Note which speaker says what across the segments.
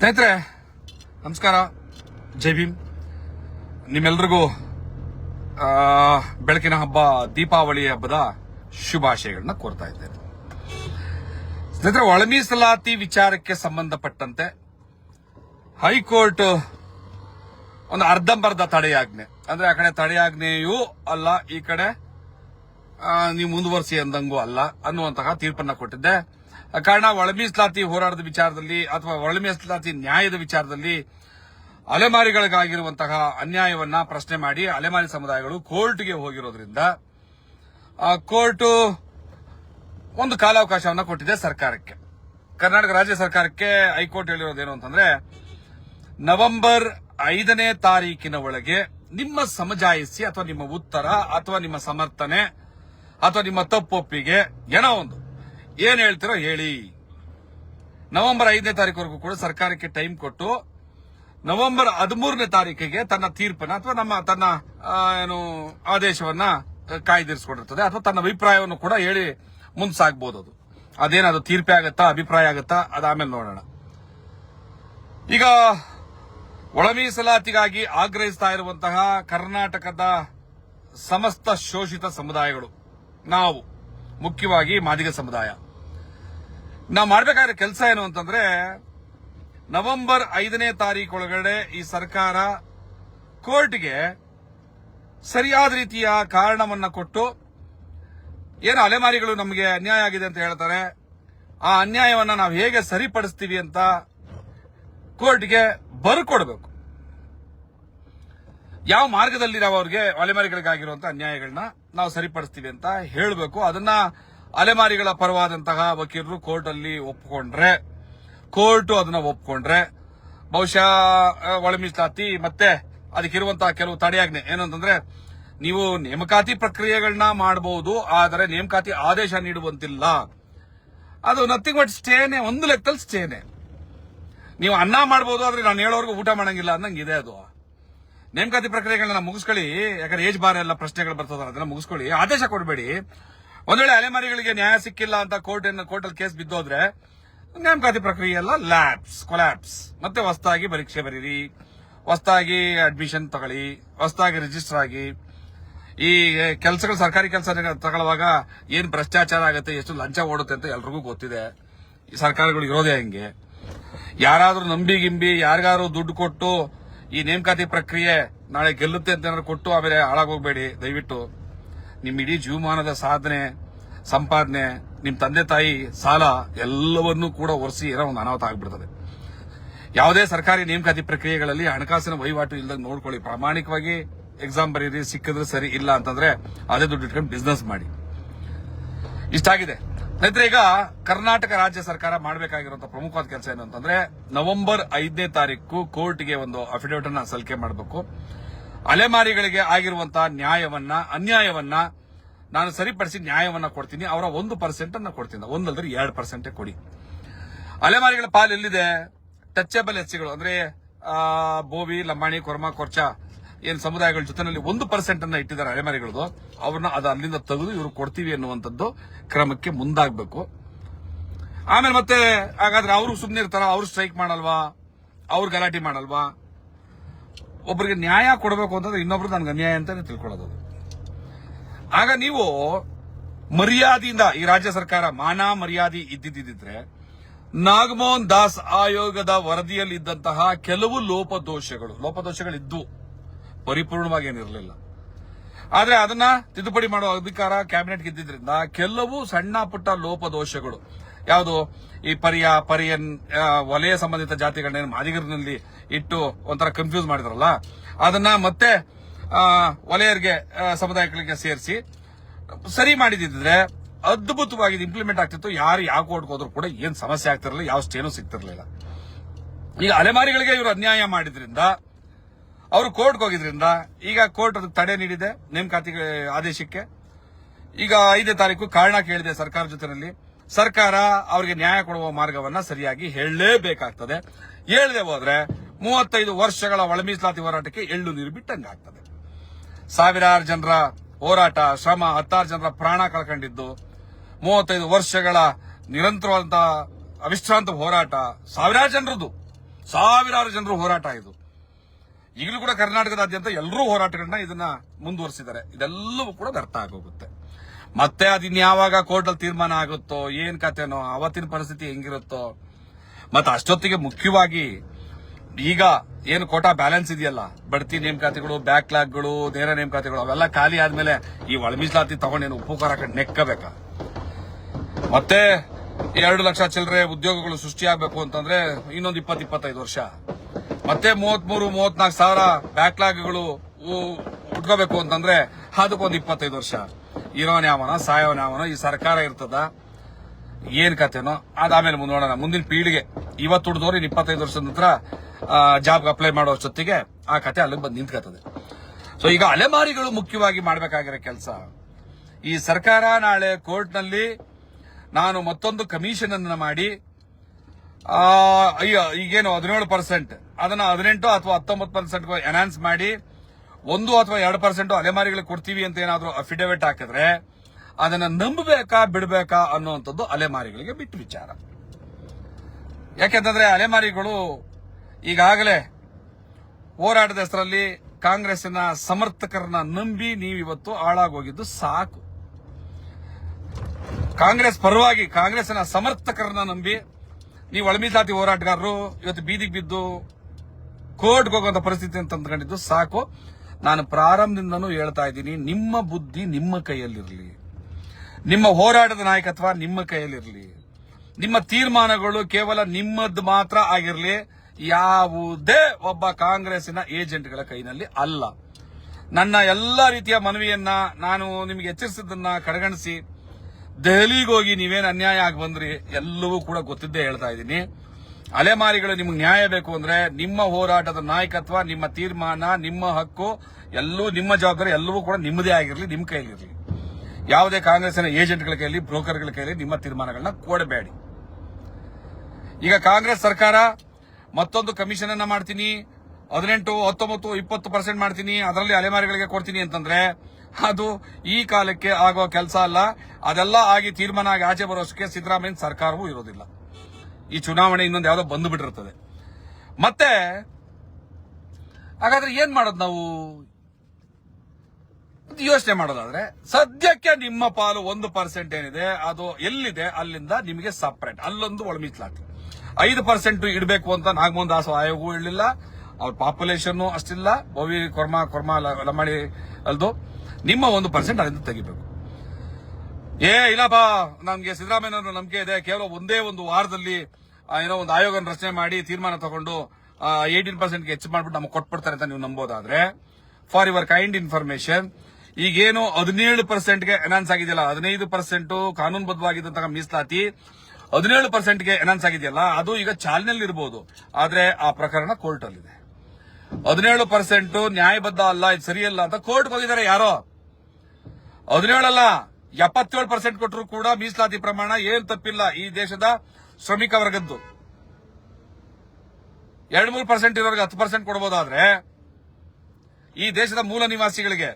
Speaker 1: ಸ್ನೇಹಿತರೆ, ನಮಸ್ಕಾರ. ಜೈ ಭೀಮ್. ನಿಮ್ಮೆಲ್ರಿಗೂ ಬೆಳಕಿನ ಹಬ್ಬ, ದೀಪಾವಳಿ ಹಬ್ಬದ ಶುಭಾಶಯಗಳನ್ನ ಕೋರ್ತಾ ಇದ್ದೇನೆ. ಸ್ನೇಹಿತರೆ ಒಳಮೀಸಲಾತಿ ವಿಚಾರಕ್ಕೆ ಸಂಬಂಧಪಟ್ಟಂತೆ ಹೈಕೋರ್ಟ್ ಒಂದು ಅರ್ಧಂಬರ್ಧ ತಡೆಯಾಜ್ಞೆ. ಅಂದ್ರೆ ಆ ಕಡೆ ತಡೆಯಾಜ್ಞೆಯೂ ಅಲ್ಲ, ಈ ಕಡೆ ನೀವು ಮುಂದುವರಿಸಿ ಅಂದಂಗೂ ಅಲ್ಲ ಅನ್ನುವಂತಹ ತೀರ್ಪನ್ನ ಕೊಟ್ಟಿದ್ದೆ. ಕಾರಣ ಒಳ ಮೀಸಲಾತಿ ಹೋರಾಟದ ವಿಚಾರದಲ್ಲಿ ಅಥವಾ ಒಳ ಮೀಸಲಾತಿ ನ್ಯಾಯದ ವಿಚಾರದಲ್ಲಿ ಅಲೆಮಾರಿಗಳಿಗಾಗಿರುವಂತಹ ಅನ್ಯಾಯವನ್ನ ಪ್ರಶ್ನೆ ಮಾಡಿ ಅಲೆಮಾರಿ ಸಮುದಾಯಗಳು ಕೋರ್ಟ್ಗೆ ಹೋಗಿರೋದ್ರಿಂದ ಕೋರ್ಟ್ ಒಂದು ಕಾಲಾವಕಾಶವನ್ನ ಕೊಟ್ಟಿದೆ ಸರ್ಕಾರಕ್ಕೆ. ಕರ್ನಾಟಕ ರಾಜ್ಯ ಸರ್ಕಾರಕ್ಕೆ ಹೈಕೋರ್ಟ್ ಹೇಳಿರೋದೇನು ಅಂತಂದ್ರೆ, ನವೆಂಬರ್ ಐದನೇ ತಾರೀಕಿನ ಒಳಗೆ ನಿಮ್ಮ ಸಮಜಾಯಿಸಿ ಅಥವಾ ನಿಮ್ಮ ಉತ್ತರ ಅಥವಾ ನಿಮ್ಮ ಸಮರ್ಥನೆ ಅಥವಾ ನಿಮ್ಮ ತಪ್ಪೊಪ್ಪಿಗೆ, ಏನೋ ಒಂದು. ಏನ್ ಹೇಳ್ತೀರೋ ಹೇಳಿ. ನವೆಂಬರ್ ಐದನೇ ತಾರೀಕುವರೆಗೂ ಕೂಡ ಸರ್ಕಾರಕ್ಕೆ ಟೈಮ್ ಕೊಟ್ಟು ನವೆಂಬರ್ ಹದಿಮೂರನೇ ತಾರೀಕಿಗೆ ತನ್ನ ತೀರ್ಪನ್ನ ಅಥವಾ ನಮ್ಮ ತನ್ನ ಏನು ಆದೇಶವನ್ನ ಕಾಯ್ದಿರಿಸಿಕೊಂಡಿರ್ತದೆ ಅಥವಾ ತನ್ನ ಅಭಿಪ್ರಾಯವನ್ನು ಕೂಡ ಹೇಳಿ ಮುಂದೆ ಸಾಗ್ಬೋದು ಅದು ಅದೇನದು ತೀರ್ಪೆ ಆಗತ್ತಾ, ಅಭಿಪ್ರಾಯ ಆಗತ್ತಾ, ಅದು ನೋಡೋಣ. ಈಗ ಒಳ ಮೀಸಲಾತಿಗಾಗಿ ಆಗ್ರಹಿಸ್ತಾ ಇರುವಂತಹ ಕರ್ನಾಟಕದ ಸಮಸ್ತ ಶೋಷಿತ ಸಮುದಾಯಗಳು, ನಾವು, ಮುಖ್ಯವಾಗಿ ಮಾದಿಗ ಸಮುದಾಯ. ನಾವು ಮಾಡಬೇಕಾಗಿರೋ ಕೆಲಸ ಏನು ಅಂತಂದ್ರೆ, ನವೆಂಬರ್ ಐದನೇ ತಾರೀಕು ಒಳಗಡೆ ಈ ಸರ್ಕಾರ ಕೋರ್ಟ್ಗೆ ಸರಿಯಾದ ರೀತಿಯ ಕಾರಣವನ್ನ ಕೊಟ್ಟು, ಏನು ಅಲೆಮಾರಿಗಳು ನಮಗೆ ಅನ್ಯಾಯ ಆಗಿದೆ ಅಂತ ಹೇಳ್ತಾರೆ, ಆ ಅನ್ಯಾಯವನ್ನ ನಾವು ಹೇಗೆ ಸರಿಪಡಿಸ್ತೀವಿ ಅಂತ ಕೋರ್ಟ್ಗೆ ಬರ್ಕೊಡ್ಬೇಕು ಯಾವ ಮಾರ್ಗದಲ್ಲಿ ನಾವು ಅವ್ರಿಗೆ ಅಲೆಮಾರಿಗಳಿಗಾಗಿರುವಂತಹ ಅನ್ಯಾಯಗಳನ್ನ ನಾವು ಸರಿಪಡಿಸ್ತೀವಿ ಅಂತ ಹೇಳಬೇಕು. ಅದನ್ನ ಅಲೆಮಾರಿಗಳ ಪರವಾದಂತಹ ವಕೀಲರು ಕೋರ್ಟ್ ಅಲ್ಲಿ ಒಪ್ಪಿಕೊಂಡ್ರೆ ಕೋರ್ಟ್ ಅದನ್ನ ಒಪ್ಪಿಕೊಂಡ್ರೆ ಬಹುಶಃ ಒಳಮೀಸಲಾತಿ ಒಳ ಮೀಸಲಾತಿ ಮತ್ತೆ ಅದಕ್ಕಿರುವಂತಹ ಕೆಲವು ತಡೆಯಾಜ್ಞೆ. ಏನಂತಂದ್ರೆ ನೀವು ನೇಮಕಾತಿ ಪ್ರಕ್ರಿಯೆಗಳನ್ನ ಮಾಡಬಹುದು ಆದರೆ ನೇಮಕಾತಿ ಆದೇಶ ನೀಡುವಂತಿಲ್ಲ. ಅದು ನಥಿಂಗ್ ಬಟ್ ಸ್ಟೇನೆ ಒಂದು ಲೆಕ್ಕದಲ್ಲಿ ಸ್ಟೇನೆ ನೀವು ಅನ್ನ ಮಾಡಬಹುದು ಆದ್ರೆ ನಾನು ಹೇಳೋರ್ಗು ಊಟ ಮಾಡಂಗಿಲ್ಲ ಅನ್ನಂಗೆ ಇದೆ ಅದು. ನೇಮಕಾತಿ ಪ್ರಕ್ರಿಯೆಗಳನ್ನ ಮುಗಿಸ್ಕೊಳ್ಳಿ. ಯಾಕಂದ್ರೆ ಏಜ್ ಬಾರ ಎಲ್ಲ ಪ್ರಶ್ನೆಗಳು ಬರ್ತದ, ಅದನ್ನ ಮುಗಿಸ್ಕೊಳ್ಳಿ. ಆದೇಶ ಕೊಡಬೇಡಿ. ಒಂದ್ ವೇಳೆ ಅಲೆಮಾರಿಗಳಿಗೆ ನ್ಯಾಯ ಸಿಕ್ಕಿಲ್ಲ ಅಂತ ಕೋರ್ಟ್ ಕೋರ್ಟ್ ಅಲ್ಲಿ ಕೇಸ್ ಬಿದ್ದೋದ್ರೆ ನೇಮಕಾತಿ ಪ್ರಕ್ರಿಯೆ ಎಲ್ಲ ಲ್ಯಾಬ್ಸ್ ಕೊಲ್ಯಾಬ್ಸ್ ಮತ್ತೆ ಹೊಸದಾಗಿ ಪರೀಕ್ಷೆ ಬರೀರಿ ಹೊಸದಾಗಿ ಅಡ್ಮಿಷನ್ ತಗೊಳ್ಳಿ ಹೊಸದಾಗಿ ರಿಜಿಸ್ಟರ್ ಆಗಿ. ಈ ಕೆಲಸಗಳು ಸರ್ಕಾರಿ ಕೆಲಸ ತಗೊಳ್ಳುವಾಗ ಏನ್ ಭ್ರಷ್ಟಾಚಾರ ಆಗುತ್ತೆ, ಎಷ್ಟು ಲಂಚ ಓಡುತ್ತೆ ಅಂತ ಎಲ್ರಿಗೂ ಗೊತ್ತಿದೆ. ಈ ಸರ್ಕಾರಗಳು ಇರೋದೇ ಹಂಗೆ. ಯಾರಾದ್ರೂ ನಂಬಿ ಗಿಂಬಿ ಯಾರಿಗಾರು ದುಡ್ಡು ಕೊಟ್ಟು ಈ ನೇಮಕಾತಿ ಪ್ರಕ್ರಿಯೆ ನಾಳೆ ಗೆಲ್ಲುತ್ತೆ ಅಂತ ಏನಾದ್ರು ಕೊಟ್ಟು ಆಮೇಲೆ ಹಾಳಾಗೋಗ್ಬೇಡಿ, ದಯವಿಟ್ಟು. ನಿಮ್ ಇಡೀ ಜೀವಮಾನದ ಸಾಧನೆ, ಸಂಪಾದನೆ ನಿಮ್ಮ ತಂದೆ ತಾಯಿ ಸಾಲ ಎಲ್ಲವನ್ನೂ ಕೂಡ ಒರೆಸಿ ಏನೋ ಒಂದು ಅನಾಹುತ ಆಗ್ಬಿಡ್ತದೆ. ಯಾವುದೇ ಸರ್ಕಾರಿ ನೇಮಕಾತಿ ಪ್ರಕ್ರಿಯೆಗಳಲ್ಲಿ ಹಣಕಾಸಿನ ವಹಿವಾಟು ಇಲ್ಲದಾಗ ನೋಡ್ಕೊಳ್ಳಿ. ಪ್ರಾಮಾಣಿಕವಾಗಿ ಎಕ್ಸಾಮ್ ಬರೀರಿ ಸಿಕ್ಕಿದ್ರೆ ಸರಿ, ಇಲ್ಲ ಅಂತಂದ್ರೆ ಅದೇ ದುಡ್ಡು ಇಟ್ಕೊಂಡು ಬಿಸ್ನೆಸ್ ಮಾಡಿ. ಇಷ್ಟಾಗಿದೆ ಸ್ನೇಹಿತರೆ, ಈಗ ಕರ್ನಾಟಕ ರಾಜ್ಯ ಸರ್ಕಾರ ಮಾಡಬೇಕಾಗಿರುವಂತಹ ಪ್ರಮುಖವಾದ ಕೆಲಸ ಏನು ಅಂತಂದ್ರೆ, ನವೆಂಬರ್ ಐದನೇ ತಾರೀಕು ಕೋರ್ಟ್ಗೆ ಒಂದು ಅಫಿಡವಿಟ್ ಅನ್ನ ಸಲ್ಲಿಕೆ ಮಾಡಬೇಕು. ಅಲೆಮಾರಿಗಳಿಗೆ ಆಗಿರುವಂತಹ ನ್ಯಾಯವನ್ನ, ಅನ್ಯಾಯವನ್ನ ನಾನು ಸರಿಪಡಿಸಿ ನ್ಯಾಯವನ್ನ ಕೊಡ್ತೀನಿ. ಅವರ ಒಂದು ಪರ್ಸೆಂಟ್ ಅನ್ನ ಕೊಡ್ತೀನಿ. ಒಂದಲ್ದ್ರೆ ಎರಡು ಪರ್ಸೆಂಟ್ ಕೊಡಿ. ಅಲೆಮಾರಿಗಳ ಪಾಲು ಎಲ್ಲಿದೆ? ಟಚಬಲ್ ಎಸ್ಸಿಗಳು. ಅಂದ್ರೆ ಬೋವಿ, ಲಂಬಾಣಿ, ಕೊರ್ಮ, ಕೊರ್ಚ ಏನ್ ಸಮುದಾಯಗಳ ಜೊತೆನಲ್ಲಿ ಒಂದು ಪರ್ಸೆಂಟ್ ಅನ್ನ ಇಟ್ಟಿದ್ದಾರೆ ಅಲೆಮಾರಿಗಳದು. ಅವ್ರನ್ನ ಅದು ಅಲ್ಲಿಂದ ತೆಗೆದು ಇವರು ಕೊಡ್ತೀವಿ ಅನ್ನುವಂಥದ್ದು ಕ್ರಮಕ್ಕೆ ಮುಂದಾಗಬೇಕು. ಆಮೇಲೆ ಮತ್ತೆ ಹಾಗಾದ್ರೆ ಅವರು ಸುಮ್ಮನೆ ಇರ್ತಾರ ಅವ್ರು ಸ್ಟ್ರೈಕ್ ಮಾಡಲ್ವಾ? ಅವ್ರು ಗಲಾಟೆ ಮಾಡಲ್ವಾ? ಒಬ್ಬರಿಗೆ ನ್ಯಾಯ ಕೊಡಬೇಕು ಅಂತಂದ್ರೆ ಇನ್ನೊಬ್ರು ನನ್ಗೆ ಅನ್ಯಾಯ ಅಂತಾನೆ ತಿಳ್ಕೊಳ್ಳೋದು. ಆಗ ನೀವು ಮರ್ಯಾದೆಯಿಂದ, ಈ ರಾಜ್ಯ ಸರ್ಕಾರ ಮಾನ ಮರ್ಯಾದೆ ಇದ್ದಿದ್ದಿದ್ರೆ, ನಾಗಮೋಹನ್ ದಾಸ್ ಆಯೋಗದ ವರದಿಯಲ್ಲಿ ಇದ್ದಂತಹ ಕೆಲವು ಲೋಪದೋಷಗಳು, ಲೋಪದೋಷಗಳಿದ್ದು, ಪರಿಪೂರ್ಣವಾಗಿ ಏನಿರಲಿಲ್ಲ ಆದ್ರೆ ಅದನ್ನ ತಿದ್ದುಪಡಿ ಮಾಡುವ ಅಧಿಕಾರ ಕ್ಯಾಬಿನೆಟ್ ಇದ್ದಿದ್ರಿಂದ ಕೆಲವು ಸಣ್ಣ ಪುಟ್ಟ ಲೋಪದೋಷಗಳು ಯಾವುದು ಈ ಪರಿಯ, ಪರಿಯನ್ ವಲಯ ಸಂಬಂಧಿತ ಜಾತಿಗಳನ್ನ ಮಾದಿಗರಿನಲ್ಲಿ ಇಟ್ಟು ಒಂಥರ ಕನ್ಫ್ಯೂಸ್ ಮಾಡಿದ್ರಲ್ಲ, ಅದನ್ನ ಮತ್ತೆ ವಲಯರಿಗೆ ಸಮುದಾಯಗಳಿಗೆ ಸೇರಿಸಿ ಸರಿ ಮಾಡಿದಿದ್ರೆ ಅದ್ಭುತವಾಗಿ ಇಂಪ್ಲಿಮೆಂಟ್ ಆಗ್ತಿತ್ತು. ಯಾರು ಯಾವ ಕೋರ್ಟ್ಗೆ ಹೋದ್ರು ಕೂಡ ಏನ್ ಸಮಸ್ಯೆ ಆಗ್ತಿರಲಿಲ್ಲ, ಯಾವ ಸ್ಟೇನು ಸಿಗ್ತಿರ್ಲಿಲ್ಲ. ಈಗ ಅಲೆಮಾರಿಗಳಿಗೆ ಇವರು ಅನ್ಯಾಯ ಮಾಡಿದ್ರಿಂದ, ಅವರು ಕೋರ್ಟ್ಗೆ ಹೋಗಿದ್ರಿಂದ, ಈಗ ಕೋರ್ಟ್ ಅದಕ್ಕೆ ತಡೆ ನೀಡಿದೆ ನೇಮಕಾತಿ ಆದೇಶಕ್ಕೆ. ಈಗ ಐದನೇ ತಾರೀಕು ಕಾರಣ ಕೇಳಿದೆ ಸರ್ಕಾರ ಜೊತೆನಲ್ಲಿ ಸರ್ಕಾರ ಅವರಿಗೆ ನ್ಯಾಯ ಕೊಡುವ ಮಾರ್ಗವನ್ನ ಸರಿಯಾಗಿ ಹೇಳಲೇಬೇಕಾಗ್ತದೆ. ಹೇಳದೆ ಹೋದ್ರೆ ಮೂವತ್ತೈದು ವರ್ಷಗಳ ಒಳ ಮೀಸಲಾತಿ ಹೋರಾಟಕ್ಕೆ ಎಳ್ಳು ನೀರು ಬಿಟ್ಟಂಗಾಗ್ತದೆ. ಸಾವಿರಾರು ಜನರ ಹೋರಾಟ, ಶ್ರಮ, ಹತ್ತಾರು ಜನರ ಪ್ರಾಣ ಕಳ್ಕೊಂಡಿದ್ದು, ಮೂವತ್ತೈದು ವರ್ಷಗಳ ನಿರಂತರವಾದಂತಹ ಅವಿಶ್ರಾಂತ ಹೋರಾಟ ಸಾವಿರಾರು ಜನರದ್ದು ಸಾವಿರಾರು ಜನರು ಹೋರಾಟ ಇದು. ಈಗಲೂ ಕೂಡ ಕರ್ನಾಟಕದಾದ್ಯಂತ ಎಲ್ಲರೂ ಹೋರಾಟಗಳನ್ನ ಇದನ್ನ ಮುಂದುವರಿಸಿದ್ದಾರೆ. ಇದೆಲ್ಲವೂ ಕೂಡ ವ್ಯರ್ಥ ಆಗೋಗುತ್ತೆ. ಮತ್ತೆ ಅದಿನ್ಯಾವಾಗ ಕೋರ್ಟಲ್ಲಿ ತೀರ್ಮಾನ ಆಗುತ್ತೋ, ಏನ್ ಕತೆನೋ, ಅವತ್ತಿನ ಪರಿಸ್ಥಿತಿ ಹೆಂಗಿರುತ್ತೋ, ಮತ್ತೆ ಅಷ್ಟೊತ್ತಿಗೆ ಮುಖ್ಯವಾಗಿ ಈಗ ಏನು ಕೋಟಾ ಬ್ಯಾಲೆನ್ಸ್ ಇದೆಯಲ್ಲ? ಬಡ್ತಿ ನೇಮಕಾತಿಗಳು ಬ್ಯಾಕ್ಲಾಗ್ಗಳು, ನೇರ ನೇಮಕಾತಿಗಳು ಅವೆಲ್ಲ ಖಾಲಿ ಆದ್ಮೇಲೆ ಈ ಒಳ ಮೀಸಲಾತಿ ತಗೊಂಡೇನು ಉಪಕಾರ ನೆಕ್ಕಬೇಕಾ? ಮತ್ತೆ ಎರಡು ಲಕ್ಷ ಚಿಲ್ಲರೆ ಉದ್ಯೋಗಗಳು ಸೃಷ್ಟಿಯಾಗಬೇಕು ಅಂತಂದ್ರೆ ಇನ್ನೊಂದು ಇಪ್ಪತ್ ಇಪ್ಪತ್ತೈದು ವರ್ಷ. ಮತ್ತೆ ಮೂವತ್ಮೂರು ಮೂವತ್ನಾಲ್ಕು ಸಾವಿರ ಬ್ಯಾಕ್ಲಾಗ್ಗಳು ಉಟ್ಕೋಬೇಕು ಅಂತಂದ್ರೆ ಅದಕ್ಕೊಂದು ಇಪ್ಪತ್ತೈದು ವರ್ಷ. ಇರೋನ್ ನ್ಯಾಮನ ಸಾಯೋ ನ್ಯಾಮನ ಈ ಸರ್ಕಾರ ಇರ್ತದ, ಏನ್ ಕತೆನೋ ಅದಾದ್ಮೇಲೆ ಮುಂದೆ ನೋಡೋಣ. ಮುಂದಿನ ಪೀಳಿಗೆ, ಇವತ್ತು ಹುಡ್ದವ್ರು ಇನ್ನು ಇಪ್ಪತ್ತೈದು ವರ್ಷದ ನಂತರ ಜಾಬ್ಗೆ ಅಪ್ಲೈ ಮಾಡೋ ಅಷ್ಟೊತ್ತಿಗೆ ಆ ಕತೆ ಅಲ್ಲಿಗೆ ಬಂದು ನಿಂತ್ಕತ್ತದೆ. ಸೊ ಈಗ ಅಲೆಮಾರಿಗಳು ಮುಖ್ಯವಾಗಿ ಮಾಡಬೇಕಾಗಿರೋ ಕೆಲಸ, ಈ ಸರ್ಕಾರ ನಾಳೆ ಕೋರ್ಟ್ನಲ್ಲಿ ನಾನು ಮತ್ತೊಂದು ಕಮಿಷನ್ ಅನ್ನ ಮಾಡಿ ಈಗೇನು ಹದಿನೇಳು ಪರ್ಸೆಂಟ್ ಅದನ್ನ ಹದಿನೆಂಟು ಅಥವಾ ಹತ್ತೊಂಬತ್ತು ಪರ್ಸೆಂಟ್ ಎನಾನ್ಸ್ ಮಾಡಿ ಒಂದು ಅಥವಾ ಎರಡು ಪರ್ಸೆಂಟ್ ಅಲೆಮಾರಿಗಳಿಗೆ ಕೊಡ್ತೀವಿ ಅಂತ ಏನಾದ್ರೂ ಅಫಿಡವಿಟ್ ಹಾಕಿದ್ರೆ ಅದನ್ನ ನಂಬಬೇಕಾ, ಬಿಡಬೇಕಾ ಅನ್ನುವಂಥದ್ದು ಅಲೆಮಾರಿಗಳಿಗೆ ಬಿಟ್ಟು ವಿಚಾರ. ಯಾಕೆಂತಂದ್ರೆ ಅಲೆಮಾರಿಗಳು ಈಗಾಗಲೇ ಹೋರಾಟದ ಹೆಸರಲ್ಲಿ ಕಾಂಗ್ರೆಸ್ಸಿನ ಸಮರ್ಥಕರನ್ನ ನಂಬಿ ನೀವಿವತ್ತು ಹಾಳಾಗೋಗಿದ್ದು ಸಾಕು. ಕಾಂಗ್ರೆಸ್ ಪರವಾಗಿ ಕಾಂಗ್ರೆಸ್ನ ಸಮರ್ಥಕರನ್ನ ನಂಬಿ ನೀವು ಒಳಮೀಸಲಾತಿ ಹೋರಾಟಗಾರರು, ಇವತ್ತು ಬೀದಿಗೆ ಬಿದ್ದು ಕೋರ್ಟ್ಗೆ ಹೋಗುವಂತ ಪರಿಸ್ಥಿತಿ ಅಂತ ಅಂದ್ಕೊಂಡಿದ್ದು ಸಾಕು. ನಾನು ಪ್ರಾರಂಭದಿಂದನೂ ಹೇಳ್ತಾ ಇದ್ದೀನಿ, ನಿಮ್ಮ ಬುದ್ಧಿ ನಿಮ್ಮ ಕೈಯಲ್ಲಿರಲಿ. ನಿಮ್ಮ ಹೋರಾಟದ ನಾಯಕತ್ವ ನಿಮ್ಮ ಕೈಯಲ್ಲಿರಲಿ. ನಿಮ್ಮ ತೀರ್ಮಾನಗಳು ಕೇವಲ ನಿಮ್ಮದ್ದು ಮಾತ್ರ ಆಗಿರಲಿ, ಯಾವುದೇ ಒಬ್ಬ ಕಾಂಗ್ರೆಸ್ಸಿನ ಏಜೆಂಟ್ಗಳ ಕೈನಲ್ಲಿ ಅಲ್ಲ. ನನ್ನ ಎಲ್ಲ ರೀತಿಯ ಮನವಿಯನ್ನ ನಾನು ನಿಮಗೆ ಎಚ್ಚರಿಸಿದ್ದನ್ನ ಕಡೆಗಣಿಸಿ, ದೆಹಲಿಗೆ ಹೋಗಿ ನೀವೇನು ಅನ್ಯಾಯ ಆಗಿ ಬಂದ್ರಿ, ಎಲ್ಲವೂ ಕೂಡ ಗೊತ್ತಿದ್ದೇ ಹೇಳ್ತಾ ಇದ್ದೀನಿ. ಅಲೆಮಾರಿಗಳು ನಿಮ್ಗೆ ನ್ಯಾಯ ಬೇಕು ಅಂದ್ರೆ ನಿಮ್ಮ ಹೋರಾಟದ ನಾಯಕತ್ವ, ನಿಮ್ಮ ತೀರ್ಮಾನ, ನಿಮ್ಮ ಹಕ್ಕು, ಎಲ್ಲೂ ನಿಮ್ಮ ಜವಾಬ್ದಾರಿ ಎಲ್ಲವೂ ಕೂಡ ನಿಮ್ಮದೇ ಆಗಿರಲಿ ನಿಮ್ಮ ಕೈಲಿರಲಿ. ಯಾವುದೇ ಕಾಂಗ್ರೆಸ್ನ ಏಜೆಂಟ್ಗಳ ಕೈಯಲ್ಲಿ ಬ್ರೋಕರ್ಗಳ ಕೈಯಲ್ಲಿ ನಿಮ್ಮ ತೀರ್ಮಾನಗಳನ್ನ ಕೊಡಬೇಡಿ. ಈಗ ಕಾಂಗ್ರೆಸ್ ಸರ್ಕಾರ ಮತ್ತೊಂದು ಕಮಿಷನ್ ಅನ್ನ ಮಾಡ್ತೀನಿ, ಹದಿನೆಂಟು, ಹತ್ತೊಂಬತ್ತು, ಇಪ್ಪತ್ತು ಪರ್ಸೆಂಟ್ ಮಾಡ್ತೀನಿ, ಅದರಲ್ಲಿ ಅಲೆಮಾರಿಗಳಿಗೆ ಕೊಡ್ತೀನಿ ಅಂತಂದ್ರೆ ಅದು ಈ ಕಾಲಕ್ಕೆ ಆಗೋ ಕೆಲಸ ಅಲ್ಲ, ಅದೆಲ್ಲ ಆಗಿ ತೀರ್ಮಾನ ಆಗಿ ಆಚೆ ಬರೋಷ್ಟಕ್ಕೆ ಸಿದ್ದರಾಮಯ್ಯ ಸರ್ಕಾರವೂ ಇರೋದಿಲ್ಲ. ಈ ಚುನಾವಣೆ ಇನ್ನೊಂದು ಯಾವುದೋ ಬಂದು ಬಿಟ್ಟಿರ್ತದೆ ಮತ್ತೆ, ಹಾಗಾದ್ರೆ ಏನ್ ಮಾಡೋದು ನಾವು? ಯೋಚನೆ ಮಾಡೋದಾದ್ರೆ, ಸದ್ಯಕ್ಕೆ ನಿಮ್ಮ ಪಾಲು ಒಂದು ಪರ್ಸೆಂಟ್ ಏನಿದೆ, ಅದು ಎಲ್ಲಿದೆ, ಅಲ್ಲಿಂದ ನಿಮಗೆ ಸಪರೇಟ್ ಅಲ್ಲೊಂದು ಒಳ ಮೀಸಲಾತಿ ಐದು ಪರ್ಸೆಂಟ್ ಇಡಬೇಕು ಅಂತ ನಾಗಮೋಹನ್ ದಾಸ್ ಆಯೋಗವೂ ಹೇಳಿಲ್ಲ ಅವ್ರ ಪಾಪ್ಯುಲೇಷನ್ ಅಷ್ಟಿಲ್ಲ ಓವಿ ಕೊರ್ಮ ಕೊರ್ಮ ಲಮಾಡಿ ಅಲ್ದು, ನಿಮ್ಮ ಒಂದು ಪರ್ಸೆಂಟ್ ಅದರಿಂದ ತೆಗಿಬೇಕು. ಏ, ಇಲ್ಲಪ್ಪ, ನಮ್ಗೆ ಸಿದ್ದರಾಮಯ್ಯ ನಂಬಿಕೆ ಇದೆ, ಕೇವಲ ಒಂದೇ ಒಂದು ವಾರದಲ್ಲಿ ಏನೋ ಒಂದು ಆಯೋಗನ ರಚನೆ ಮಾಡಿ ತೀರ್ಮಾನ ತಗೊಂಡು ಏಯ್ಟೀನ್ ಪರ್ಸೆಂಟ್ಗೆ ಹೆಚ್ಚು ಮಾಡ್ಬಿಟ್ಟು ನಮಗೆ ಕೊಟ್ಬಿಡ್ತಾರೆ ಅಂತ ನೀವು ನಂಬೋದಾದ್ರೆ ಫಾರ್ ಯುವರ್ ಕೈಂಡ್ ಇನ್ಫಾರ್ಮೇಶನ್ ಈಗೇನು ಹದಿನೇಳು ಪರ್ಸೆಂಟ್ಗೆ ಅನೌನ್ಸ್ ಆಗಿದೆಯಲ್ಲ, ಹದಿನೈದು ಪರ್ಸೆಂಟ್ ಕಾನೂನುಬದ್ಧವಾಗಿದ್ದಂತಹ ಮೀಸಲಾತಿ ಹದಿನೇಳು ಪರ್ಸೆಂಟ್ಗೆ ಅನೌನ್ಸ್ ಆಗಿದೆಯಲ್ಲ, ಅದು ಈಗ ಚಾಲನೆಯಲ್ಲಿ ಇರಬಹುದು ಆದ್ರೆ ಆ ಪ್ರಕರಣ ಕೋರ್ಟ್ ಅಲ್ಲಿದೆ ಹದಿನೇಳು ಪರ್ಸೆಂಟ್ ನ್ಯಾಯಬದ್ಧ ಅಲ್ಲ, ಇದು ಸರಿಯಲ್ಲ ಅಂತ ಕೋರ್ಟ್ ಹೋಗಿದ್ದಾರೆ ಯಾರೋ. ಹದಿನೇಳಲ್ಲ, ಎಪ್ಪತ್ತೇಳು ಪರ್ಸೆಂಟ್ ಕೊಟ್ಟರು ಕೂಡ ಮೀಸಲಾತಿ ಪ್ರಮಾಣ ಏನ್ ತಪ್ಪಿಲ್ಲ. ಈ ದೇಶದ ಶ್ರಮಿಕ ವರ್ಗದ್ದು ಎರಡು ಮೂರು ಪರ್ಸೆಂಟ್ ಇರೋರಿಗೆ ಹತ್ತು ಪರ್ಸೆಂಟ್ ಕೊಡಬಹುದಾದ್ರೆ ಈ ದೇಶದ ಮೂಲ ನಿವಾಸಿಗಳಿಗೆ,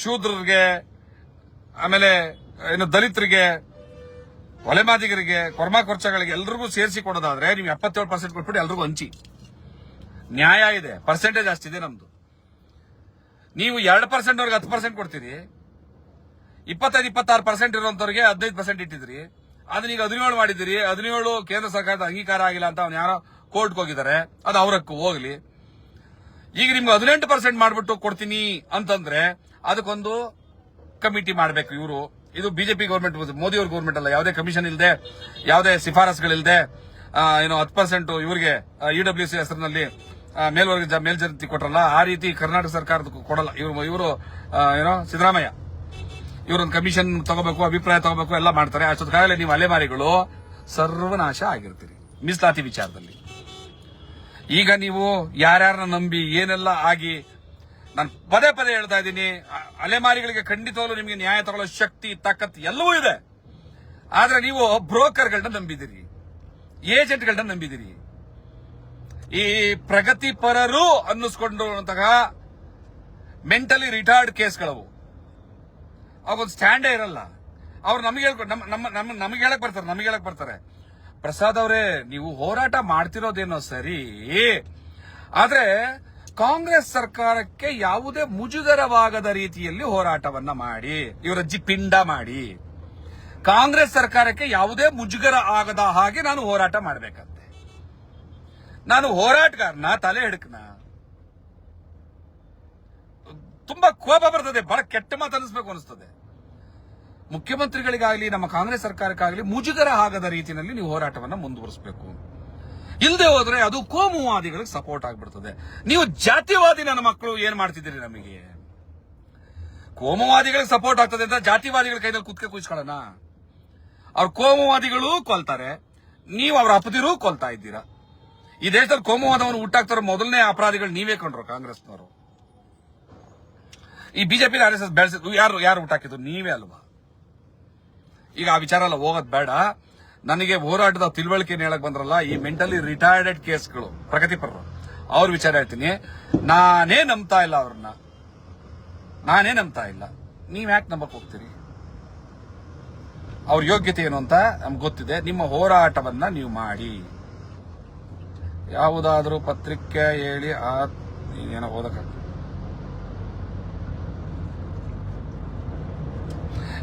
Speaker 1: ಶೂದ್ರರಿಗೆ, ಆಮೇಲೆ ಏನು ದಲಿತರಿಗೆ, ಒಲೆಮಾದಿಗರಿಗೆ, ಕೊರ್ಮಾ ಖರ್ಚಗಳಿಗೆ ಎಲ್ರಿಗೂ ಸೇರಿಸಿ ಕೊಡೋದಾದ್ರೆ ನೀವು ಎಪ್ಪತ್ತೇಳು ಪರ್ಸೆಂಟ್ ಕೊಟ್ಬಿಟ್ಟು ಎಲ್ರಿಗೂ ಹಂಚಿ. ನ್ಯಾಯ ಇದೆ ಪರ್ಸೆಂಟೇಜ್ ಅಷ್ಟಿದೆ ನಮ್ದು. ನೀವು ಎರಡು ಪರ್ಸೆಂಟ್ ಅವ್ರಿಗೆ ಹತ್ತು ಪರ್ಸೆಂಟ್ ಕೊಡ್ತೀರಿ, ಇಪ್ಪತ್ತೈದು, ಇಪ್ಪತ್ತಾರು ಪರ್ಸೆಂಟ್ ಇರುವಂತವ್ರಿಗೆ ಹದಿನೈದು ಪರ್ಸೆಂಟ್ ಇಟ್ಟಿದ್ರಿ. ಅದನ್ನ ಈಗ ಹದಿನೇಳು ಮಾಡಿದ್ದೀರಿ. ಹದಿನೇಳು ಕೇಂದ್ರ ಸರ್ಕಾರದ ಅಂಗೀಕಾರ ಆಗಿಲ್ಲ ಅಂತ ಅವ್ನು ಯಾರೋ ಕೋರ್ಟ್ಗೆ ಹೋಗಿದ್ದಾರೆ. ಅದು ಅವ್ರಕ್ಕೂ ಹೋಗ್ಲಿ. ಈಗ ನಿಮ್ಗೆ ಹದಿನೆಂಟು ಪರ್ಸೆಂಟ್ ಮಾಡಿಬಿಟ್ಟು ಕೊಡ್ತೀನಿ ಅಂತಂದ್ರೆ ಅದಕ್ಕೊಂದು ಕಮಿಟಿ ಮಾಡಬೇಕು ಇವರು. ಇದು ಬಿಜೆಪಿ ಗೌರ್ಮೆಂಟ್ ಮೋದಿ ಅವ್ರ ಗೌರ್ಮೆಂಟ್ ಅಲ್ಲ. ಯಾವುದೇ ಕಮಿಷನ್ ಇಲ್ಲದೆ ಯಾವುದೇ ಶಿಫಾರಸ್ಗಳಿಲ್ಲದೆ ಏನೋ ಹತ್ತು ಪರ್ಸೆಂಟ್ ಇವರಿಗೆ ಇ ಡಬ್ಲ್ಯೂ ಸಿ ಹೆಸರಿನಲ್ಲಿ ಆ, ಮೇಲ್ವರ್ಗ ಮೇಲ್ಜರ್ತಿ ಮೇಲ್ಜಾತಿ ಕೊಟ್ರಲ್ಲ ಆ ರೀತಿ ಕರ್ನಾಟಕ ಸರ್ಕಾರದ ಕೊಡಲ್ಲ. ಇವರು ಇವರು ಏನೋ ಸಿದ್ದರಾಮಯ್ಯ. ಇವರೊಂದು ಕಮಿಷನ್ ತಗೋಬೇಕು, ಅಭಿಪ್ರಾಯ ತಗೋಬೇಕು, ಎಲ್ಲ ಮಾಡ್ತಾರೆ. ಅಷ್ಟೊತ್ತಾಗಲೇ ನೀವು ಅಲೆಮಾರಿಗಳು ಸರ್ವನಾಶ ಆಗಿರ್ತೀರಿ. ಮೀಸಲಾತಿ ವಿಚಾರದಲ್ಲಿ. ಈಗ ನೀವು ಯಾರ್ಯಾರನ್ನ ನಂಬಿ ಏನೆಲ್ಲ ಆಗಿ ನಾನು ಪದೇ ಪದೇ ಹೇಳ್ತಾ ಇದ್ದೀನಿ ಅಲೆಮಾರಿಗಳಿಗೆ ಖಂಡಿತವಾಗ್ಲೂ ನಿಮಗೆ ನ್ಯಾಯ ತಗೊಳ್ಳೋ ಶಕ್ತಿ, ತಾಕತ್ ಎಲ್ಲವೂ ಇದೆ. ಆದ್ರೆ ನೀವು ಬ್ರೋಕರ್ಗಳನ್ನ ನಂಬಿದಿರಿ ಏಜೆಂಟ್ಗಳನ್ನ ನಂಬಿದಿರಿ ಈ ಪ್ರಗತಿಪರರು ಅನ್ನಿಸ್ಕೊಂಡಿರುವಂತಹ ಮೆಂಟಲಿ ರಿಟೈರ್ಡ್ ಕೇಸ್ಗಳವು. ಅವಾಗ ಸ್ಟ್ಯಾಂಡೇ ಇರಲ್ಲ. ಅವ್ರು ನಮಗೆ ಹೇಳ್ಕೊ ನಮ್ಮ ನಮ್ಮ ನಮಗೆ ಹೇಳಕ್ ಬರ್ತಾರೆ, ನಮಗೆ ಹೇಳಕ್ ಬರ್ತಾರೆ. ಪ್ರಸಾದ್ ಅವರೇ, ನೀವು ಹೋರಾಟ ಮಾಡ್ತಿರೋದೇನೋ ಸರಿ, ಆದ್ರೆ ಕಾಂಗ್ರೆಸ್ ಸರ್ಕಾರಕ್ಕೆ ಯಾವುದೇ ಮುಜುಗರವಾಗದ ರೀತಿಯಲ್ಲಿ ಹೋರಾಟವನ್ನ ಮಾಡಿ, ಇವರ ಅಜ್ಜಿ ಪಿಂಡ ಮಾಡಿ. ಕಾಂಗ್ರೆಸ್ ಸರ್ಕಾರಕ್ಕೆ ಯಾವುದೇ ಮುಜುಗರ ಆಗದ ಹಾಗೆ ನಾನು ಹೋರಾಟ ಮಾಡಬೇಕಂತೆ. ನಾನು ಹೋರಾಟಗಾರನ, ತಲೆ ಹಿಡ್ಕನ. ತುಂಬಾ ಕೋಪ ಬರ್ತದೆ, ಬಹಳ ಕೆಟ್ಟ ಮಾತು ಅನಿಸ್ಬೇಕು ಅನಿಸ್ತದೆ ಮುಖ್ಯಮಂತ್ರಿಗಳಿಗಾಗಲಿ, ನಮ್ಮ ಕಾಂಗ್ರೆಸ್ ಸರ್ಕಾರಕ್ಕಾಗಲಿ ಮುಜುಗರ ಆಗದ ರೀತಿಯಲ್ಲಿ ನೀವು ಹೋರಾಟವನ್ನು ಮುಂದುವರಿಸಬೇಕು. ಇಲ್ಲದೆ ಹೋದ್ರೆ ಅದು ಕೋಮುವಾದಿಗಳಿಗೆ ಸಪೋರ್ಟ್ ಆಗ್ಬಿಡ್ತದೆ. ನೀವು ಜಾತಿವಾದಿ ನನ್ನ ಮಕ್ಕಳು, ಏನ್ ಮಾಡ್ತಿದ್ದೀರಿ ನಮಗೆ? ಕೋಮುವಾದಿಗಳಿಗೆ ಸಪೋರ್ಟ್ ಆಗ್ತದೆ ಅಂತ ಜಾತಿವಾದಿಗಳ ಕೈದಲ್ಲಿ ಕುತ್ಕೆ ಕುಯ್ಸ್ಕೊಳ್ಳೋಣ ಅವ್ರ ಕೋಮುವಾದಿಗಳು ಕೊಲ್ತಾರೆ, ನೀವು ಅವ್ರ ಅಪದಿರು ಕೊಲ್ತಾ ಇದ್ದೀರಾ? ಈ ದೇಶದಲ್ಲಿ ಕೋಮುವಾದವನ್ನು ಹುಟ್ಟಾಕ್ತಾರೋ ಮೊದಲನೇ ಅಪರಾಧಿಗಳು ನೀವೇ ಕಂಡ್ರು ಕಾಂಗ್ರೆಸ್ನವರು. ಈ ಬಿಜೆಪಿ ಆರ್ ಎಸ್ ಎಸ್ ಬೆಳೆಸಿದ್ರು ಯಾರು ಯಾರು ಹಾಕಿದ್ರು? ನೀವೇ ಅಲ್ವಾ? ಈಗ ಆ ವಿಚಾರ ಎಲ್ಲ ಹೋಗೋದ್ ಬೇಡ. ನನಗೆ ಹೋರಾಟದ ತಿಳುವಳಿಕೆ ಹೇಳಕ್ ಬಂದ್ರಲ್ಲ, ಈ ಮೆಂಟಲಿ ರಿಟೈರ್ಡೆಡ್ ಕೇಸ್ಗಳು ಪ್ರಗತಿಪರರು ಅವ್ರ ವಿಚಾರ ಹೇಳ್ತೀನಿ. ನಾನೇ ನಂಬ್ತಾ ಇಲ್ಲ ಅವ್ರನ್ನ. ನಾನೇ ನಂಬ್ತಾ ಇಲ್ಲ. ನೀವ್ ಯಾಕೆ ನಂಬಕ್ ಹೋಗ್ತೀರಿ? ಅವ್ರ ಯೋಗ್ಯತೆ ಏನು ಅಂತ ನಮ್ಗೆ ಗೊತ್ತಿದೆ. ನಿಮ್ಮ ಹೋರಾಟವನ್ನ ನೀವು ಮಾಡಿ. ಯಾವುದಾದ್ರೂ ಪತ್ರಿಕೆ ಹೇಳಿ ಆ ಏನೋ ಓದಕ್ಕಾಗ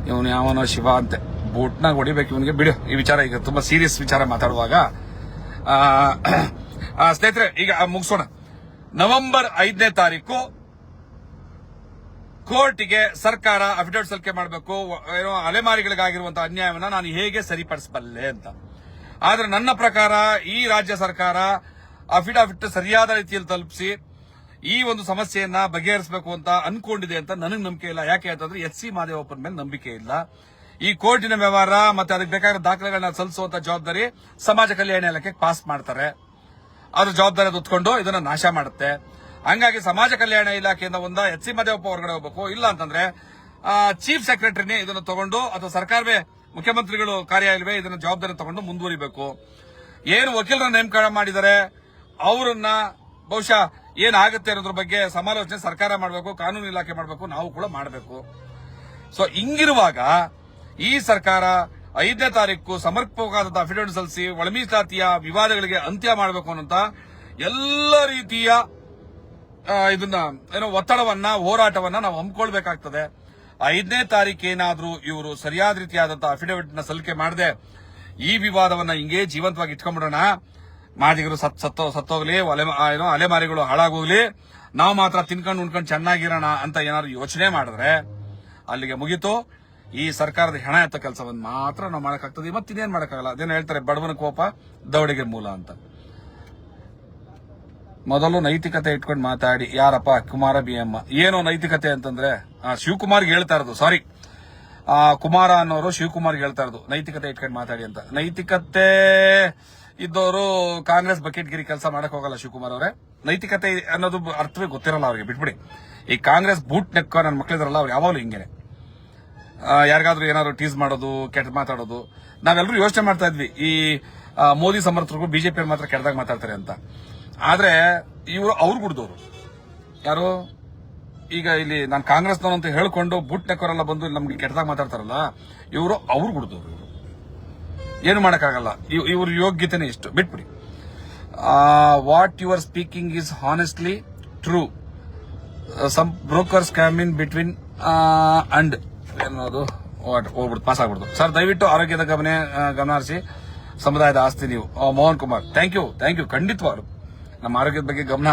Speaker 1: ಇವನು ಯಾವನೋ ಶಿವ ಅಂತೆ ಬೂಟ್ನಾಗ ಹೊಡಿಬೇಕು ಇವನಿಗೆ. ಬಿಡು, ಈ ವಿಚಾರ ಈಗ ತುಂಬಾ ಸೀರಿಯಸ್ ವಿಚಾರ ಮಾತಾಡುವಾಗ. ಸ್ನೇಹಿತರೆ, ಈಗ ಮುಗಿಸೋಣ. ನವೆಂಬರ್ ಐದನೇ ತಾರೀಕು ಕೋರ್ಟಿಗೆ ಸರ್ಕಾರ ಅಫಿಡವಿಟ್ ಸಲ್ಲಿಕೆ ಮಾಡಬೇಕು. ಏನೋ ಅಲೆಮಾರಿಗಳಿಗಾಗಿರುವಂತಹ ಅನ್ಯಾಯವನ್ನ ನಾನು ಹೇಗೆ ಸರಿಪಡಿಸಬಲ್ಲೆ ಅಂತ. ಆದ್ರೆ ನನ್ನ ಪ್ರಕಾರ ಈ ರಾಜ್ಯ ಸರ್ಕಾರ ಅಫಿಡವಿಟ್ ಸರಿಯಾದ ರೀತಿಯಲ್ಲಿ ತಲುಪಿಸಿ ಈ ಒಂದು ಸಮಸ್ಯೆಯನ್ನ ಬಗೆಹರಿಸಬೇಕು ಅಂತ ಅನ್ಕೊಂಡಿದೆ ಅಂತ ನನಗೆ ನಂಬಿಕೆ ಇಲ್ಲ. ಯಾಕೆ ಅಂತಂದ್ರೆ ಎಚ್ ಸಿ ಮಾದೇವಪ್ಪನ ಮೇಲೆ ನಂಬಿಕೆ ಇಲ್ಲ. ಈ ಕೋರ್ಟಿನ ವ್ಯವಹಾರ ಮತ್ತೆ ಅದಕ್ಕೆ ಬೇಕಾದ ದಾಖಲೆಗಳನ್ನ ಸಲ್ಲಿಸುವಂತ ಜವಾಬ್ದಾರಿ ಸಮಾಜ ಕಲ್ಯಾಣ ಇಲಾಖೆ ಪಾಸ್ ಮಾಡ್ತಾರೆ. ಅದ್ರ ಜವಾಬ್ದಾರಿ ಹೊತ್ಕೊಂಡು ಇದನ್ನ ನಾಶ ಮಾಡುತ್ತೆ. ಹಂಗಾಗಿ ಸಮಾಜ ಕಲ್ಯಾಣ ಇಲಾಖೆಯಿಂದ ಒಂದ ಎಚ್ ಸಿ ಮಾದೇವಪ್ಪ ಹೊರಗಡೆ ಹೋಗ್ಬೇಕು. ಇಲ್ಲ ಅಂತಂದ್ರೆ ಚೀಫ್ ಸೆಕ್ರೆಟರಿನೇ ಇದನ್ನ ತಗೊಂಡು ಅಥವಾ ಸರ್ಕಾರವೇ ಮುಖ್ಯಮಂತ್ರಿಗಳು ಕಾರ್ಯಾಲಯವೇ ಇದನ್ನ ಜವಾಬ್ದಾರಿ ತಗೊಂಡು ಮುಂದುವರಿಬೇಕು. ಏನು ವಕೀಲರ ನೇಮಕ ಮಾಡಿದ್ದಾರೆ ಅವರನ್ನ ಬಹುಶಃ ಏನಾಗುತ್ತೆ ಅನ್ನೋದ್ರ ಬಗ್ಗೆ ಸಮಾಲೋಚನೆ ಸರ್ಕಾರ ಮಾಡಬೇಕು, ಕಾನೂನು ಇಲಾಖೆ ಮಾಡಬೇಕು, ನಾವು ಕೂಡ ಮಾಡಬೇಕು. ಸೊ ಹಿಂಗಿರುವಾಗ ಈ ಸರ್ಕಾರ ಐದನೇ ತಾರೀಕು ಸಮರ್ಪಕವಾದ ಅಫಿಡವಿಟ್ ಸಲ್ಲಿಸಿ ಒಳಮೀಸಲಾತಿಯ ವಿವಾದಗಳಿಗೆ ಅಂತ್ಯ ಮಾಡಬೇಕು ಅನ್ನೋಂತ ಎಲ್ಲ ರೀತಿಯ ಇದನ್ನ, ಏನೋ ಒತ್ತಡವನ್ನ, ಹೋರಾಟವನ್ನ ನಾವು ಹಮ್ಮಿಕೊಳ್ಬೇಕಾಗ್ತದೆ. ಐದನೇ ತಾರೀಕು ಏನಾದ್ರೂ ಇವರು ಸರಿಯಾದ ರೀತಿಯಾದಂತಹ ಅಫಿಡವಿಟ್ನ ಸಲ್ಲಿಕೆ ಮಾಡದೆ ಈ ವಿವಾದವನ್ನ ಹಿಂಗೆ ಜೀವಂತವಾಗಿ ಇಟ್ಕೊಂಡ್ಬಿಡೋಣ. ಮಾದಿಗರು ಸತ್ ಸತ್ತೋ ಸತ್ತೋಗ್ಲಿ, ಒಲೆ ಏನೋ ಅಲೆಮಾರಿಗಳು ಹಾಳಾಗೋಗ್ಲಿ, ನಾವು ಮಾತ್ರ ತಿನ್ಕೊಂಡು ಉಣ್ಕೊಂಡು ಚೆನ್ನಾಗಿರೋಣ ಅಂತ ಏನಾದ್ರು ಯೋಚನೆ ಮಾಡಿದ್ರೆ ಅಲ್ಲಿಗೆ ಮುಗೀತು. ಈ ಸರ್ಕಾರದ ಹೆಣ ಎತ್ತ ಕೆಲಸವನ್ನು ಮಾತ್ರ ನಾವು ಮಾಡೋಕ್ಕಾಗ್ತದೆ. ಮತ್ತೆ ಇನ್ನೇನು ಮಾಡೋಕ್ಕಾಗಲ್ಲ? ಅದೇನು ಹೇಳ್ತಾರೆ, ಬಡವನ ಕೋಪ ದೌಡಿಗೆ ಮೂಲ ಅಂತ. ಮೊದಲು ನೈತಿಕತೆ ಇಟ್ಕೊಂಡು ಮಾತಾಡಿ, ಯಾರಪ್ಪ? ಕುಮಾರ ಬಿ ಏನು ನೈತಿಕತೆ ಅಂತಂದ್ರೆ ಶಿವಕುಮಾರ್ಗೆ ಹೇಳ್ತಾ ಇರೋದು, ಸಾರಿ. ಕುಮಾರ ಅನ್ನೋರು ಶಿವಕುಮಾರ್ಗೆ ಹೇಳ್ತಾ ಇರೋದು, ನೈತಿಕತೆ ಇಟ್ಕೊಂಡು ಮಾತಾಡಿ ಅಂತ. ನೈತಿಕತೆ ಇದ್ದವರು ಕಾಂಗ್ರೆಸ್ ಬಕೆಟ್ಗಿರಿ ಕೆಲಸ ಮಾಡಕ್ ಹೋಗಲ್ಲ ಶಿವಕುಮಾರ್ ಅವರೇ. ನೈತಿಕತೆ ಅನ್ನೋದು ಅರ್ಥವೇ ಗೊತ್ತಿರಲ್ಲ ಅವ್ರಿಗೆ, ಬಿಟ್ಬಿಡಿ. ಈ ಕಾಂಗ್ರೆಸ್ ಬೂಟ್ ನೆಕ್ಕ ನನ್ನ ಮಕ್ಕಳಿದ್ರಲ್ಲ ಅವ್ರು ಯಾವಾಗಲೂ ಹಿಂಗೇನೆ. ಯಾರಿಗಾದರೂ ಏನಾದ್ರು ಟೀಸ್ ಮಾಡೋದು ಕೆಟ್ಟ ಮಾತಾಡೋದು ನಾವೆಲ್ಲರೂ ಯೋಚನೆ ಮಾಡ್ತಾ ಇದ್ವಿ. ಈ ಮೋದಿ ಸಮರ್ಥರು ಬಿಜೆಪಿ ಮಾತ್ರ ಕೆಟ್ಟದಾಗ ಮಾತಾಡ್ತಾರೆ ಅಂತ. ಆದ್ರೆ, ಇವರು ಅವ್ರು ಗುಡ್ದವ್ರು ಯಾರು? ಈಗ ಇಲ್ಲಿ ನಾನು ಕಾಂಗ್ರೆಸ್ನವ್ರು ಅಂತ ಹೇಳ್ಕೊಂಡು ಬುಟ್ ನೆಕ್ಕವರೆಲ್ಲ ಬಂದು ನಮ್ಗೆ ಕೆಟ್ಟದಾಗ ಮಾತಾಡ್ತಾರಲ್ಲ, ಇವರು ಅವ್ರು ಗುಡ್ದವ್ರು ಏನು ಮಾಡೋಕ್ಕಾಗಲ್ಲ. ಇವ್- ಇವ್ರ ಯೋಗ್ಯತೆನೇ ಇಷ್ಟು. ಬಿಟ್ಬಿಡಿ. What you are speaking is honestly true some brokers came in between and ಅನ್ನೋದು ಹೋಗ್ಬಿಡ್ತು ಪಾಸ್ ಆಗ್ಬಿಡ್ತು. ಸರ್ ದಯವಿಟ್ಟು ಆರೋಗ್ಯದ ಗಮನ ಗಮನ ಹರಿಸಿ ಸಮುದಾಯದ ಆಸ್ತಿ ನೀವು. Mohan Kumar thank you thank you ಖಂಡಿತವಾಗ್ಲು. ನಮ್ಮ ಆರೋಗ್ಯದ ಬಗ್ಗೆ ಗಮನ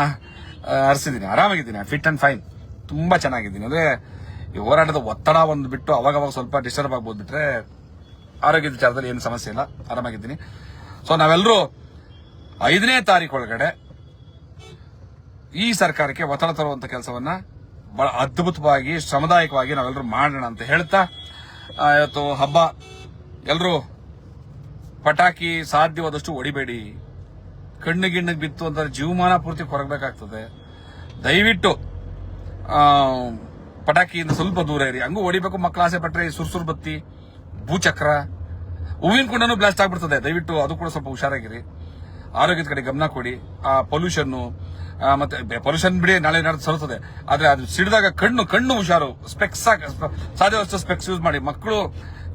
Speaker 1: ಹರಿಸಿದ್ದೀನಿ. ಆರಾಮಾಗಿದ್ದೀನಿ. ಫಿಟ್ ಅಂಡ್ ಫೈನ್ ತುಂಬಾ ಚೆನ್ನಾಗಿದ್ದೀನಿ. ಅಂದ್ರೆ ಈ ಹೋರಾಟದ ಒತ್ತಡ ಒಂದು ಬಿಟ್ಟು ಅವಾಗವಾಗ ಸ್ವಲ್ಪ ಡಿಸ್ಟರ್ಬ್ ಆಗ್ಬೋದು ಬಿಟ್ರೆ ಆರೋಗ್ಯದ ವಿಚಾರದಲ್ಲಿ ಏನು ಸಮಸ್ಯೆ ಇಲ್ಲ. ಆರಾಮಾಗಿದ್ದೀನಿ. ಸೊ ನಾವೆಲ್ಲರೂ ಐದನೇ ತಾರೀಕು ಒಳಗಡೆ ಈ ಸರ್ಕಾರಕ್ಕೆ ಒತ್ತಡ ತರುವಂತ ಕೆಲಸವನ್ನ ಬಹಳ ಅದ್ಭುತವಾಗಿ, ಶ್ರಮದಾಯಕವಾಗಿ ನಾವೆಲ್ಲರೂ ಮಾಡೋಣ ಅಂತ ಹೇಳ್ತಾ ಇವತ್ತು ಹಬ್ಬ ಎಲ್ಲರೂ ಪಟಾಕಿ ಸಾಧ್ಯವಾದಷ್ಟು ಹೊಡಿಬೇಡಿ. ಕಣ್ಣು ಬಿತ್ತು ಅಂತ ಜೀವಮಾನ ಪೂರ್ತಿ ಕೊರಗಬೇಕಾಗ್ತದೆ. ದಯವಿಟ್ಟು ಪಟಾಕಿಯಿಂದ ಸ್ವಲ್ಪ ದೂರ ಇರಿ. ಹಂಗೂ ಹೊಡಿಬೇಕು ಮಕ್ಕಳ ಆಸೆ ಪಟ್ಟರೆ ಸುರ್ಸುರ್ ಬತ್ತಿ. ಭೂಚಕ್ರ, ಹೂವಿನ ಕುಂಡನು ಬ್ಲಾಸ್ಟ್ ಆಗ್ಬಿಡ್ತದೆ. ದಯವಿಟ್ಟು ಅದು ಕೂಡ ಸ್ವಲ್ಪ ಹುಷಾರಾಗಿರಿ. ಆರೋಗ್ಯದ ಕಡೆ ಗಮನ ಕೊಡಿ. ಆ ಪೊಲ್ಯೂಷನ್ ಮತ್ತೆ ಪೊಲ್ಯೂಷನ್ ಬಿಡಿ, ನಾಳೆ ನಾಳೆ ಸರುತ್ತದೆ. ಆದ್ರೆ ಅದು ಸಿಡಿದಾಗ ಕಣ್ಣು ಕಣ್ಣು ಹುಷಾರು. ಸ್ಪೆಕ್ಸ್ ಸಾಧ್ಯವಷ್ಟು ಸ್ಪೆಕ್ಸ್ ಯೂಸ್ ಮಾಡಿ. ಮಕ್ಕಳು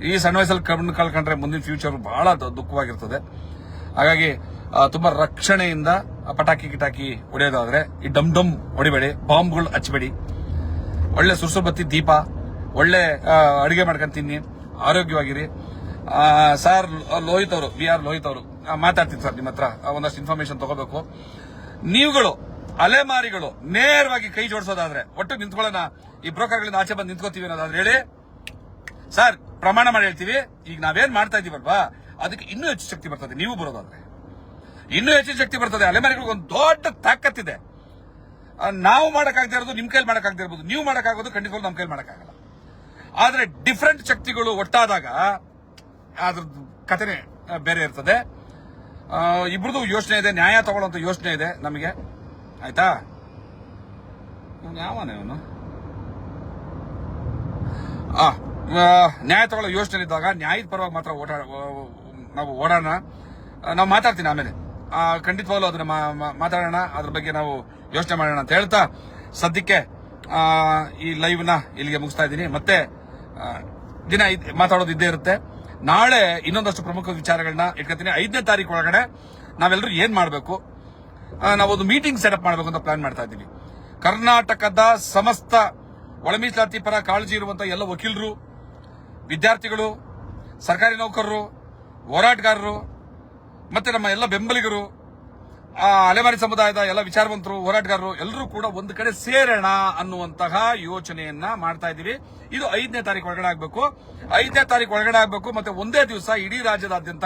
Speaker 1: ಈ ಸಣ್ಣ ವಯಸ್ಸಲ್ಲಿ ಕಣ್ಣು ಕಳ್ಕೊಂಡ್ರೆ ಮುಂದಿನ ಫ್ಯೂಚರ್ ಬಹಳ ದುಃಖವಾಗಿರ್ತದೆ. ಹಾಗಾಗಿ ತುಂಬಾ ರಕ್ಷಣೆಯಿಂದ ಪಟಾಕಿ ಕಿಟಾಕಿ ಹೊಡೆಯೋದಾದ್ರೆ ಈ ಡಮ್ ಡಮ್ ಹೊಡಿಬೇಡಿ. ಬಾಂಬ್ಗಳು ಹಚ್ಚಬೇಡಿ ಒಳ್ಳೆ ಸುರ್ಸುಬತ್ತಿ ದೀಪ, ಒಳ್ಳೆ ಅಡಿಗೆ ಮಾಡ್ಕೊಂಡು ತಿನ್ನಿ. ಆರೋಗ್ಯವಾಗಿರಿ. ಸರ್ ಲೋಹಿತ್ ಅವರು, ಬಿ ಆರ್ ಲೋಹಿತ್ ಅವರು ಮಾತಾಡ್ತೀನಿ ಸರ್ ನಿಮ್ಮ ಹತ್ರ ಒಂದಷ್ಟು ಇನ್ಫಾರ್ಮೇಶನ್ ತಗೋಬೇಕು. ನೀವುಗಳು, ಅಲೆಮಾರಿಗಳು, ನೇರವಾಗಿ ಕೈ ಜೋಡಿಸೋದಾದ್ರೆ, ಒಟ್ಟು ನಿಂತ್ಕೊಳ್ಳೋಣ, ಈ ಬ್ರೋಕರ್ಗಳಿಂದ ಆಚೆ ಬಂದು ನಿಂತ್ಕೋತೀವಿ ಅನ್ನೋದಾದ್ರೆ ಹೇಳಿ. ಸರ್, ಪ್ರಮಾಣ ಮಾಡಿ ಹೇಳ್ತೀವಿ. ಈಗ ನಾವೇನ್ ಮಾಡ್ತಾ ಇದೀವಲ್ವಾ? ಅದಕ್ಕೆ ಇನ್ನೂ ಹೆಚ್ಚು ಶಕ್ತಿ ಬರ್ತದೆ, ನೀವು ಬರೋದಾದ್ರೆ. ಇನ್ನೂ ಹೆಚ್ಚಿನ ಶಕ್ತಿ ಬರ್ತದೆ. ಅಲೆಮಾರಿಗಳಿಗೆ ಒಂದು ದೊಡ್ಡ ತಾಕತ್ತಿದೆ. ನಾವು ಮಾಡಕ್ಕಾಗದೇ ಇರೋದು, ನಿಮ್ ಕೈಲಿ ಮಾಡಕ್ಕಾಗದೇ ಇರ್ಬೋದು. ನೀವು ಮಾಡಕ್ಕಾಗೋದು ಖಂಡಿತವಾಗ್ಲೂ ನಮ್ಮ ಕೈಲಿ ಮಾಡಕ್ಕಾಗಲ್ಲ. ಆದ್ರೆ ಡಿಫ್ರೆಂಟ್ ಶಕ್ತಿಗಳು ಒಟ್ಟಾದಾಗ ಅದ್ರ ಕಥೆನೆ ಬೇರೆ ಇರ್ತದೆ. ಇಬ್ರದ್ದು ಯೋಚನೆ ಇದೆ ನ್ಯಾಯ ತಗೊಳ್ಳೋಂಥ ಯೋಚನೆ ಇದೆ ನಮಗೆ. ಆಯ್ತಾ? ಯಾವನೇ ಇವನು ಆ, ನ್ಯಾಯ ತಗೊಳ್ಳೋ ಯೋಚನೆ ಇದ್ದಾಗ ನ್ಯಾಯದ ಪರವಾಗಿ ಮಾತ್ರ ಓಡಾ ನಾವು ಓಡೋಣ ನಾವು ಮಾತಾಡ್ತೀನಿ ಆಮೇಲೆ. ಖಂಡಿತವಾಗ್ಲೂ ಅದನ್ನ ಮಾತಾಡೋಣ. ಅದ್ರ ಬಗ್ಗೆ ನಾವು ಯೋಚನೆ ಮಾಡೋಣ ಅಂತ ಹೇಳ್ತಾ ಸದ್ಯಕ್ಕೆ ಈ ಲೈವ್ನ ಇಲ್ಲಿಗೆ ಮುಗಿಸ್ತಾ ಇದ್ದೀನಿ. ಮತ್ತೆ ದಿನ ಮಾತಾಡೋದು ಇದ್ದೇ ಇರುತ್ತೆ. ನಾಳೆ ಇನ್ನೊಂದಷ್ಟು ಪ್ರಮುಖ ವಿಚಾರಗಳನ್ನ ಇಟ್ಕೊತೀನಿ. ಐದನೇ ತಾರೀಕು ಒಳಗಡೆ ನಾವೆಲ್ಲರೂ ಏನ್ ಮಾಡಬೇಕು? ನಾವೊಂದು ಮೀಟಿಂಗ್ ಸೆಟಪ್ ಮಾಡಬೇಕು ಅಂತ ಪ್ಲಾನ್ ಮಾಡ್ತಾ ಇದ್ದೀವಿ. ಕರ್ನಾಟಕದ ಸಮಸ್ತ ಒಳ ಮೀಸಲಾತಿ ಪರ ಕಾಳಜಿ ಇರುವಂತಹ ಎಲ್ಲ ವಕೀಲರು, ವಿದ್ಯಾರ್ಥಿಗಳು, ಸರ್ಕಾರಿ ನೌಕರರು, ಹೋರಾಟಗಾರರು, ಮತ್ತೆ ನಮ್ಮ ಎಲ್ಲ ಬೆಂಬಲಿಗರು ಆ, ಅಲೆಮಾರಿ ಸಮುದಾಯದ ಎಲ್ಲ ವಿಚಾರವಂತರು, ಹೋರಾಟಗಾರರು ಎಲ್ಲರೂ ಕೂಡ ಒಂದು ಕಡೆ ಸೇರೋಣ ಅನ್ನುವಂತಹ ಯೋಚನೆಯನ್ನ ಮಾಡ್ತಾ ಇದ್ದೀವಿ. ಇದು ಐದನೇ ತಾರೀಕು ಒಳಗಡೆ ಆಗಬೇಕು. ಐದನೇ ತಾರೀಕು ಒಳಗಡೆ ಆಗಬೇಕು ಮತ್ತೆ ಒಂದೇ ದಿವಸ ಇಡೀ ರಾಜ್ಯದಾದ್ಯಂತ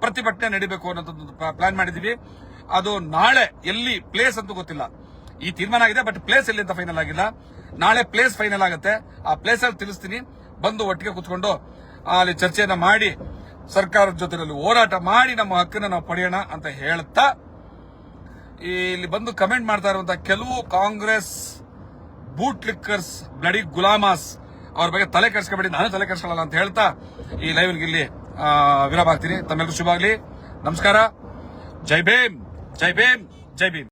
Speaker 1: ಪ್ರತಿಭಟನೆ ನಡೀಬೇಕು ಅನ್ನೋದೊಂದು ಪ್ಲಾನ್ ಮಾಡಿದೀವಿ ಅದು ನಾಳೆ ಎಲ್ಲಿ ಪ್ಲೇಸ್ ಅಂತೂ ಗೊತ್ತಿಲ್ಲ. ಈ ತೀರ್ಮಾನ ಆಗಿದೆ ಬಟ್ ಪ್ಲೇಸ್ ಎಲ್ಲಿ ಅಂತ ಫೈನಲ್ ಆಗಿಲ್ಲ. ನಾಳೆ ಪ್ಲೇಸ್ ಫೈನಲ್ ಆಗುತ್ತೆ. ಆ ಪ್ಲೇಸ್ ಅಲ್ಲಿ ತಿಳಿಸ್ತೀನಿ. ಬಂದು ಒಟ್ಟಿಗೆ ಕುತ್ಕೊಂಡು ಅಲ್ಲಿ ಚರ್ಚೆಯನ್ನ ಮಾಡಿ ಸರ್ಕಾರದ ಜೊತೆಯಲ್ಲಿ ಹೋರಾಟ ಮಾಡಿ ನಮ್ಮ ಹಕ್ಕನ್ನು ನಾವು ಪಡೆಯೋಣ ಅಂತ ಹೇಳ್ತಾ ಇಲ್ಲಿ ಬಂದು ಕಮೆಂಟ್ ಮಾಡ್ತಾ ಇರುವಂತಹ ಕೆಲವು ಕಾಂಗ್ರೆಸ್ ಬೂಟ್ ಲಿಕ್ಕರ್ಸ್ ಬ್ಲಡಿ ಗುಲಾಮಾಸ್ ಅವ್ರ ಬಗ್ಗೆ ತಲೆ ಕೆಡಿಸ್ಕೊಬೇಡಿ. ನಾನು ತಲೆ ಕೆಡಿಸ್ಕೊಳ್ಳಲ್ಲ ಅಂತ ಹೇಳ್ತಾ ಈ ಲೈವ್ ಇಲ್ಲಿ ವಿರಾಮ ಆಗ್ತೀನಿ ತಮ್ಮೆಲ್ಲರೂ ಶುಭ ನಮಸ್ಕಾರ. ಜೈ ಭೀಮ್ ಜೈ ಭೀಮ್ ಜೈ ಭೀಮ್.